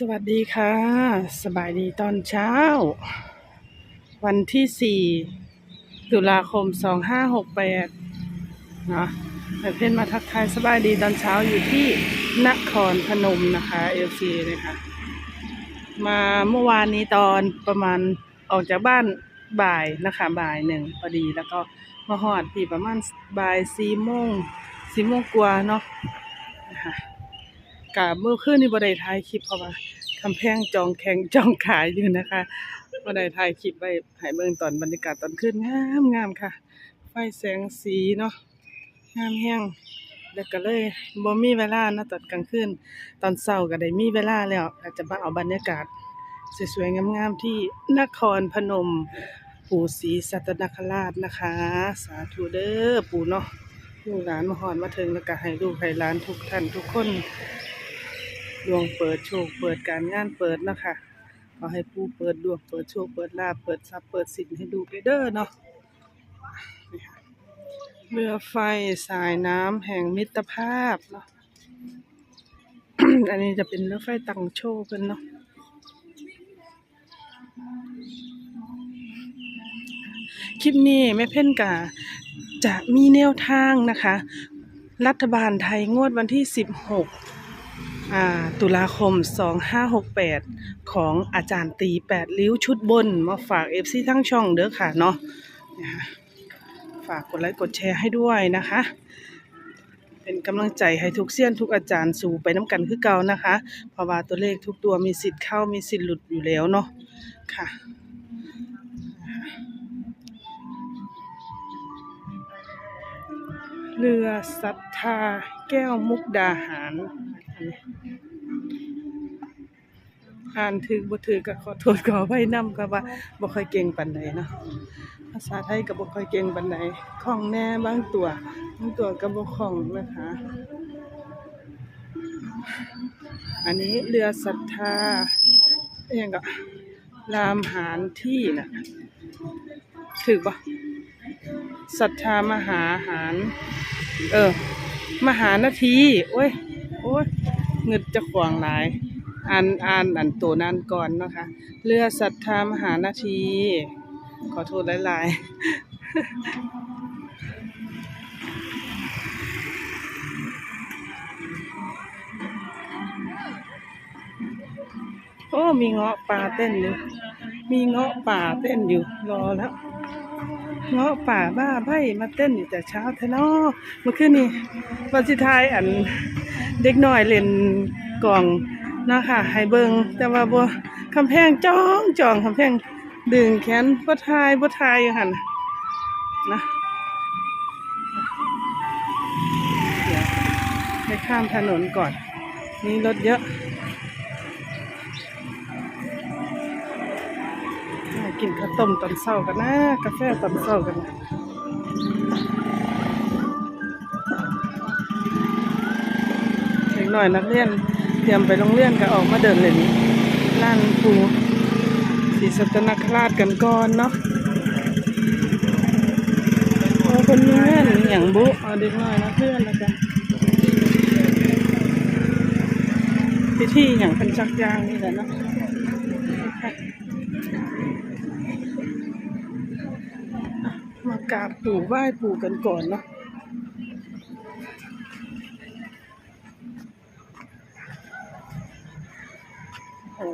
สวัสดีค่ะ สบายดีตอนเช้า วันที่4ตุลาคม2568เนาะแม่เพื่อนมาทักทายสบายดีตอนเช้าอยู่ที่นครพนมนะคะเอลซีเลยค่ะ มาเมื่อวานนี้ตอนประมาณออกจากบ้านบ่ายนะคะบ่ายหนึ่งพอดีแล้วก็มาหอดพี่ประมาณบ่ายสี่โมงสี่โมงกว่าเนาะนะคะ กะเมื่อคืนนี้บ่ได้ถ่ายคลิปเพราะว่าคำแพงจองแข่งจองขายอยู่นะคะบ่ได้ถ่ายคลิปไว้ให้เบิ่งตอนบรรยากาศตอนคืนงามงามค่ะ ไฟแสงสีเนาะงามแฮงแล้วก็เลยบ่มีเวลานะตอนกลางคืนตอนเช้าก็ได้มีเวลาแล้วก็จจะมาเอาบรรยากาศสวยๆงามๆที่นครพนม ปู่ศรีสัตนคราชนะคะ สาธุเด้อปู่เนาะลูกหลานมาฮอดมาถึงแล้วก็ให้ลูกให้หลานทุกท่านทุกคน ดวงเปิดโชค เปิดการงานเปิดนะคะขอให้ผู้เปิดดวงเปิดโชค เปิดลาภเปิดทรัพย์เปิดสินให้ดูไปเด้อเนาะเรือไฟสายน้ำแห่งมิตรภาพเนาะอันนี้จะเป็นเรือไฟตังโชคกันเนาะคลิปนี้แม่เพ่นกาจะมีแนวทางนะคะ รัฐบาลไทยงวดวันที่ 16อ่า ตุลาคม 2568 ของอาจารย์ตี 8 ริ้วชุดบน มาฝาก FC ทั้งช่องเด้อค่ะเนาะฝากกดไลค์กดแชร์ให้ด้วยนะคะ เป็นกำลังใจให้ทุกเซียนทุกอาจารย์สู่ไปน้ำกันคือเก่านะคะ เพราะว่าตัวเลขทุกตัวมีสิทธิ์เข้ามีสิทธิ์หลุดอยู่แล้วเนาะค่ะ เรือศรัทธาแก้วมุกดาหาร อ่านถึกบ่ถึกก็ขอโทษขอไว้นำก็ว่าบ่ค่อยเก่งปานใดเนาะภาษาไทยก็บ่ค่อยเก่งปานใดคล่องแน่บางตัวบางตัวก็บ่คล่องนะคะ อันนี้เรือศรัทธาอิหยังก็รามหารที่นะถึกบ่ ศรัทธามหาหาร เออ มหานาทีโอ้ยโอ้ยเงิดจะขวางหลายอ่านอ่านอันตัวนั้นก่อนนะคะ เรือศรัทธามหานาที ขอโทษหลายๆ โอ้มีเงาะป่าเต้นอยู่ มีเงาะป่าเต้นอยู่รอแล้ว เงาะป่าบ้าใบมาเต้นอยู่แต่เช้าแท้เนาะเมื่อคืนนี้วันสุดท้ายอันเด็กน้อยเล่นกล่องนะค่ะให้เบิงแต่ว่าบ่คำแพงจ้องจ้องคำแพงดึงแขนบ่ทายบ่ทายอยู่หันนะเดี๋ยวไปข้ามถนนก่อนมีรถเยอะ กินข้าวต้มตอนเช้ากันนะกาแฟตอนเช้ากันนะเด็กหน่อยนักเรียนเตรียมไปโรงเรียนก็ออกมาเดินเล่นร้านปูศรีสัตนคราชกันก่อนเนาะโอ้คนมีเงินอย่างบุเอาเด็กน้อยนักเรียนแล้วกันพิธีอย่างเป็นจักยางนี่แหละเนาะ กราบปู่ไหว้ปู่กันก่อนเนาะโอ้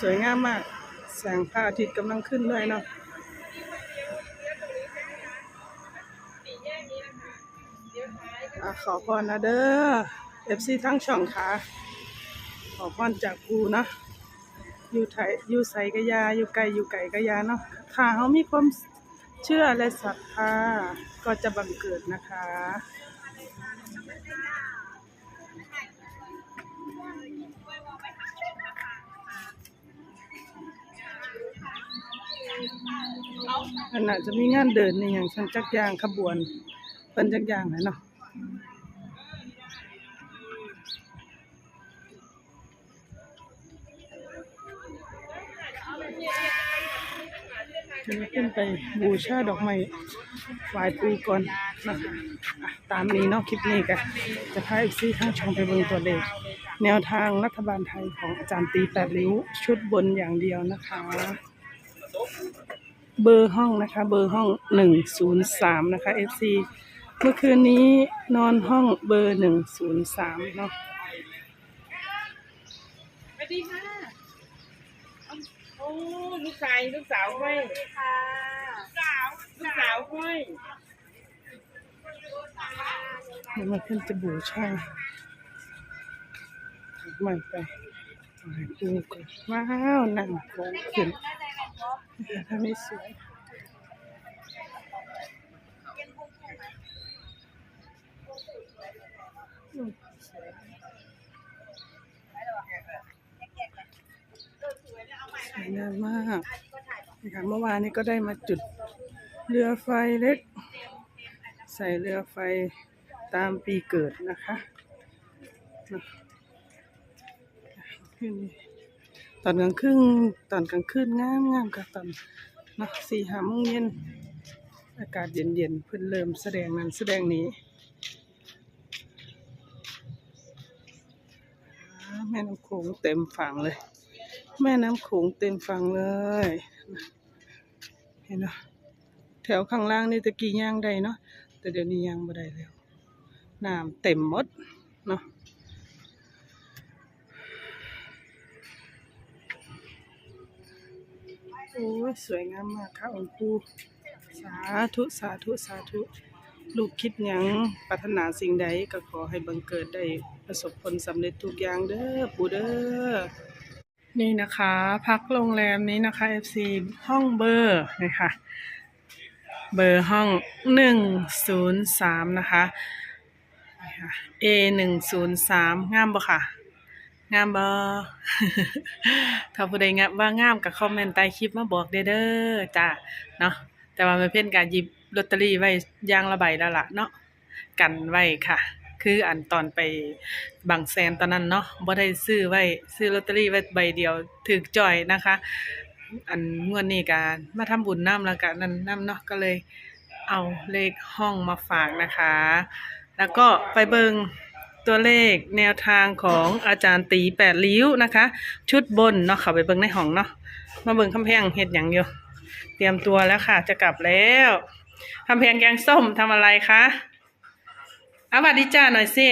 สวยงามมาก แสงพระอาทิตย์กำลังขึ้นด้วยเนาะขอพรนะเด้อเอฟซีทั้งช่องค่ะ ขอพรจากปู่นะ อยู่ไทยอยู่ใสกยาอยู่ไกลอยู่ไกลกยาเนาะค่ะเขามีความเชื่อและศรัทธาก็จะบังเกิดนะคะขณะจะมีงานเดินในอย่างชันจักรยางขบวนเป็นจักยางไหนเนาะ จะมาขึ้นไปบูชาดอกไม้ไหว้ปูก่อนนะคะตามนี้เนาะคลิปนี้กันจะพาอีกซี่ข้างช่องไปเบิ่งตัวเลขแนวทางรัฐบาลไทยของอาจารย์ตีแปดริ้วชุดบนอย่างเดียวนะคะ เบอร์ห้องนะคะ เบอร์ห้องหนึ่งศูนย์สามนะคะ FC เมื่อคืนนี้นอนห้องเบอร์หนึ่งศูนย์สามเนาะสวัสดีค่ะ ลูกชายลูกสาวค่อยค่ะสาวลูกสาวค่อยเดี๋ยวมาขึ้นจะบูชาใหม่ไปไหว้ปูก่อนว้าวนั่งโค้งขึ้นทำให้สวยอืมสวย วยงามมากนะคะเมื่อวานนี้ก็ได้มาจุดเรือไฟเล็ก ใส่เรือไฟตามปีเกิดนะคะตอนกลางคืนตอนกลางคืนงามงามกับตอนนะสี่ห้าโมงเย็นอากาศเย็นเย็นๆเพิ่นเริ่มแสดงนั้นแสดงนี้แม่น้ำโขงเต็มฝั่งเลย แม่น้ำโขงเต็มฝั่งเลยเห็นเนาะแถวข้างล่างนี่ตะกี้ย่างได้เนาะแต่เดี๋ยวนี้ย่างบ่ได้แล้วน้ำเต็มหมดเนาะโอ้ยสวยงามมากค่ะองค์ปู่สาธุสาธุสาธุ ลูกคิดหยังปรารถนาสิ่งใดก็ขอให้บังเกิดได้ประสบผลสำเร็จทุกอย่างเด้อปู่เด้อ นี่นะคะ พักโรงแรมนี้นะคะ FC ห้องเบอร์นี่ค่ะเบอร์ห้องหนึ่งศูนย์สามนะคะ A หนึ่งศูนย์สามงามบ่ค่ะ งามบ่ถ้าผู้ใดงามว่างามก็คอมเมนต์ใต้คลิปมาบอกเด้อจ้าเนาะแต่ว่าไม่เพ่นการหยิบลอตเตอรี่ไว้ยางละใบแล้วล่ะเนาะกันไว้ค่ะ คืออันตอนไปบางแสนตอนนั้นเนาะบ่ได้ซื้อไว้ซื้อลอตเตอรี่ไว้ใบเดียวถึกจ่อยนะคะ อันงวดนี้ก็มาทำบุญน้ำแล้วก็นั่นน้ำเนาะก็เลยเอาเลขห้องมาฝากนะคะ แล้วก็ไปเบิงตัวเลขแนวทางของอาจารย์ตีแปดริ้วนะคะ ชุดบนเนาะเข้าไปเบิงในห้องเนาะมาเบิงคำแพงเห็ดหยังอยู่เตรียมตัวแล้วค่ะ จะกลับแล้วคำแพงแกงส้มทำอะไรคะ เอาสวัสดีจ้าหน่อยสิ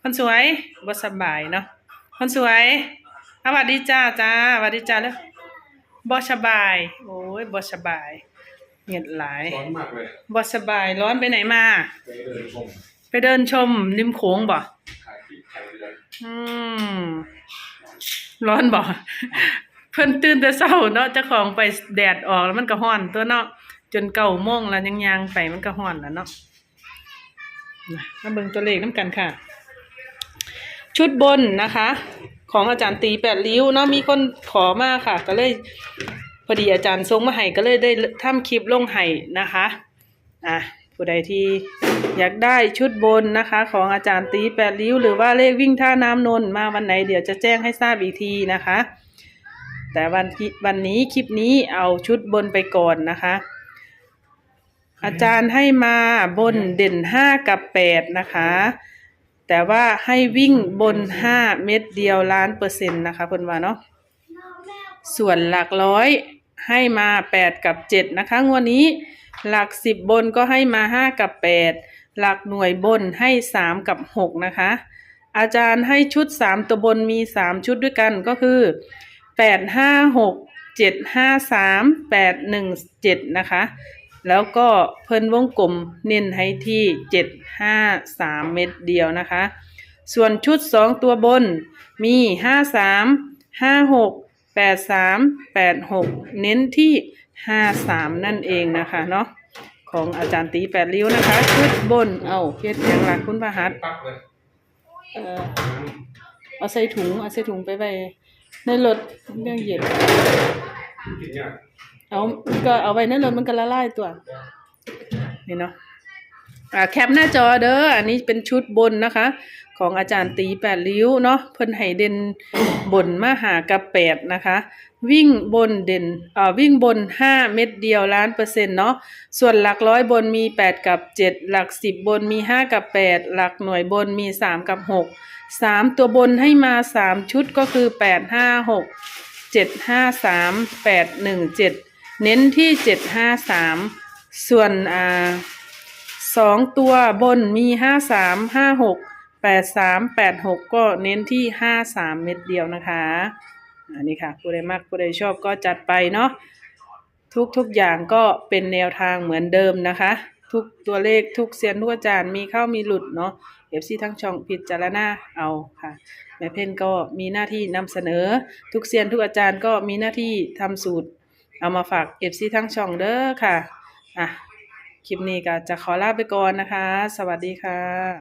คนสวยบ่สบายเนาะคนสวยเอาสวัสดีจ้าจ้าสวัสดีจ้าแล้วบ่สบาย โอ้ยบ่สบายเหงียดหลายร้อนมากเลยบ่สบายร้อนไปไหนมา ไปเดินชมไปเดินชมริมโขงบ่ขายที่ขายเรืออืมร้อนบ่เพิ่นตื่นแต่เช้าเนาะเจ้าของไปแดดออกแล้วมันก็ร้อนตัวเนาะจนเก้าโมงแล้วยังยางไปมันก็ร้อนแล้วเนาะนะ มาเบิ่งตัวเลขน้ำกันค่ะ ชุดบนนะคะ ของอาจารย์ตีแปดริ้วเนาะมีคนขอมาค่ะ ก็เลยพอดีอาจารย์ทรงมาให้ก็เลยได้ทำคลิปลงให้นะคะอะผู้ใดที่อยากได้ชุดบนนะคะ ของอาจารย์ตีแปดริ้ว หรือว่าเลขวิ่งท่าน้ำนนท์มาวันไหนเดี๋ยวจะแจ้งให้ทราบอีกทีนะคะ แต่วันวันนี้คลิปนี้เอาชุดบนไปก่อนนะคะ อาจารย์ให้มาบนเด่นห้ากับแปดนะคะ แต่ว่าให้วิ่งบนห้าเม็ดเดียวล้านเปอร์เซ็นต์นะคะเพิ่นว่าเนาะส่วนหลักร้อยให้มาแปดกับเจ็ดนะคะงวดนี้หลักสิบบนก็ให้มาห้ากับแปดหลักหน่วยบนให้สามกับหกนะคะ อาจารย์ให้ชุดสามตัวบนมีสามชุดด้วยกันก็คือแปดห้าหกเจ็ดห้าสามแปดหนึ่งเจ็ดนะคะ แล้วก็เพิ่นวงกลมเน้นให้ที่เจ็ดห้าสามเม็ดเดียวนะคะ ส่วนชุดสองตัวบนมีห้าสามห้าหกแปดสามแปดหกเน้นที่ห้าสามนั่นเองนะคะเนาะของอาจารย์ตีแปดริ้วนะคะ ชุดบนเอาเพชรยังหลักคุณประหัตเอเอาใส่ถุงเอาใส่ถุงไปไว้ในรถเรื่องเย็นกินยาก เอาก็เอาไว้ในรถมันก็ละลายตัว นี่เนาะอ่าแคปหน้าจอเด้ออันนี้เป็นชุดบนนะคะ ของอาจารย์ตีแปดริ้วเนาะเพิ่นให้เด่นบนมาหากับแปดนะคะ วิ่งบนเด่นอ่อวิ่งบนห้าเม็ดเดียวล้านเปอร์เซ็นต์เนาะส่วนหลักร้อยบนมีแปดกับเจ็ดหลักสิบบนมีห้ากับแปดหลักหน่วยบนมีสามกับหกสามตัวบนให้มาสามชุดก็คือแปดห้าหกเจ็ดห้าสามแปดหนึ่งเจ็ด เน้นที่เจ็ดห้าสามส่วนอ่าสองตัวบนมีห้าสามห้าหกแปดสามแปดหกก็เน้นที่ห้าสามเม็ดเดียวนะคะอันนี้ค่ะผู้ใดมักผู้ใดชอบก็จัดไปเนาะทุกทุกอย่างก็เป็นแนวทางเหมือนเดิมนะคะ ทุกตัวเลขทุกเซียนทุกอาจารย์มีเข้ามีหลุดเนาะเอฟซีทั้งช่องพิดจารณาเอาค่ะ แม่เพ่นก็มีหน้าที่นำเสนอ ทุกเซียนทุกอาจารย์ก็มีหน้าที่ทำสูตร เอามาฝากเอฟซีทั้งช่องเด้อค่ะ อะ คลิปนี้ก็จะขอลาไปก่อนนะคะ สวัสดีค่ะ